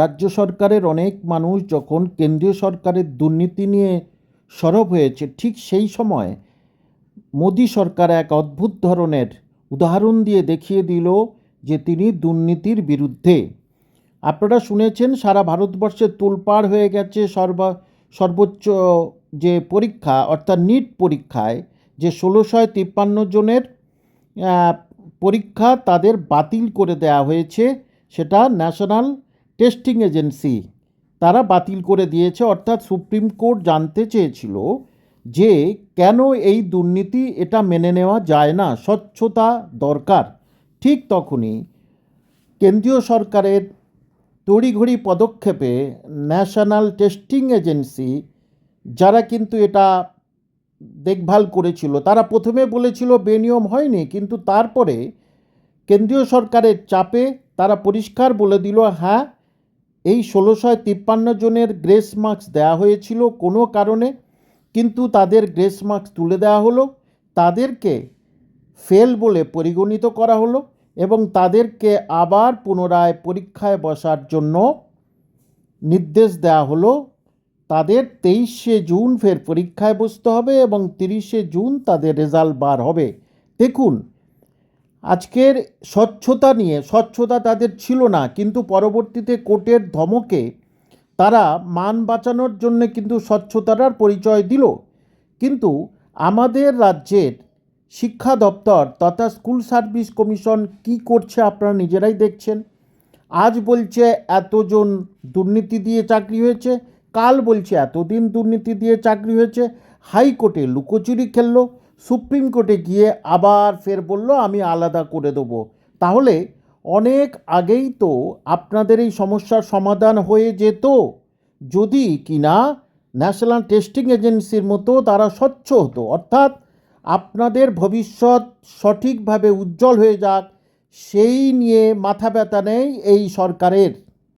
রাজ্য সরকারের অনেক মানুষ যখন কেন্দ্রীয় সরকারের দুর্নীতি নিয়ে সরব হয়েছে, ঠিক সেই সময় মোদী সরকার এক অদ্ভুত ধরনের উদাহরণ দিয়ে দেখিয়ে দিল যে তিনি দুর্নীতির বিরুদ্ধে। আপনারা শুনেছেন, সারা ভারতবর্ষে তোলপাড় হয়ে গেছে সর্বা, সর্বোচ্চ যে পরীক্ষা, অর্থাৎ নিট পরীক্ষায় যে ষোলোশয় তিপ্পান্ন জনের পরীক্ষা তাদের বাতিল করে দেওয়া হয়েছে। সেটা ন্যাশনাল টেস্টিং এজেন্সি। তারা বাতিল করে দিয়েছে, অর্থাৎ সুপ্রিম কোর্ট জানতে চেয়েছিল যে কেন এই দুর্নীতি এটা মেনে নেওয়া যায় না, স্বচ্ছতা দরকার। ঠিক তখনই কেন্দ্রীয় সরকারের তড়িঘড়ি পদক্ষেপে ন্যাশনাল টেস্টিং এজেন্সি, যারা কিন্তু এটা দেখভাল করেছিল, তারা প্রথমে বলেছিল বেনিয়ম হয়নি, কিন্তু তারপরে কেন্দ্রীয় সরকারের চাপে তারা পরিষ্কার বলে দিল হ্যাঁ এই ষোলোশো তিপ্পান্ন জনের গ্রেস মার্কস দেওয়া হয়েছিল কোনো কারণে, কিন্তু তাদের গ্রেস মার্কস তুলে দেওয়া হলো, তাদেরকে ফেল বলে পরিগণিত করা হলো এবং তাদেরকে আবার পুনরায় পরীক্ষায় বসার জন্য নির্দেশ দেওয়া হলো। তাদের তেইশে জুন ফের পরীক্ষায় বসতে হবে এবং তিরিশে জুন তাদের রেজাল্ট বার হবে। দেখুন আজকের স্বচ্ছতা নিয়ে, স্বচ্ছতা তাদের ছিল না, কিন্তু পরবর্তীতে কোর্টের ধমকে তারা মান বাঁচানোর জন্য কিন্তু স্বচ্ছতার পরিচয় দিল। কিন্তু আমাদের রাজ্যের শিক্ষা দপ্তর তথা স্কুল সার্ভিস কমিশন কি করছে আপনারা নিজেরাই দেখছেন। আজ বলছে এতজন দুর্নীতি দিয়ে চাকরি হয়েছে, কাল বলছে এতদিন দুর্নীতি দিয়ে চাকরি হয়েছে, হাইকোর্টে লুকোচুরি খেললো সুপ্রিম কোর্টে গিয়ে আবার ফের বলল, আমি আলাদা করে দেবো। তাহলে অনেক আগেই তো আপনাদের এই সমস্যার সমাধান হয়ে যেত। যদি কিনা ন্যাশনাল টেস্টিং এজেন্সির মতো তারা স্বচ্ছ হতো। অর্থাৎ আপনাদের ভবিষ্যৎ সঠিকভাবে উজ্জ্বল হয়ে যাক, সেই নিয়ে মাথা ব্যথা নেই এই সরকারের।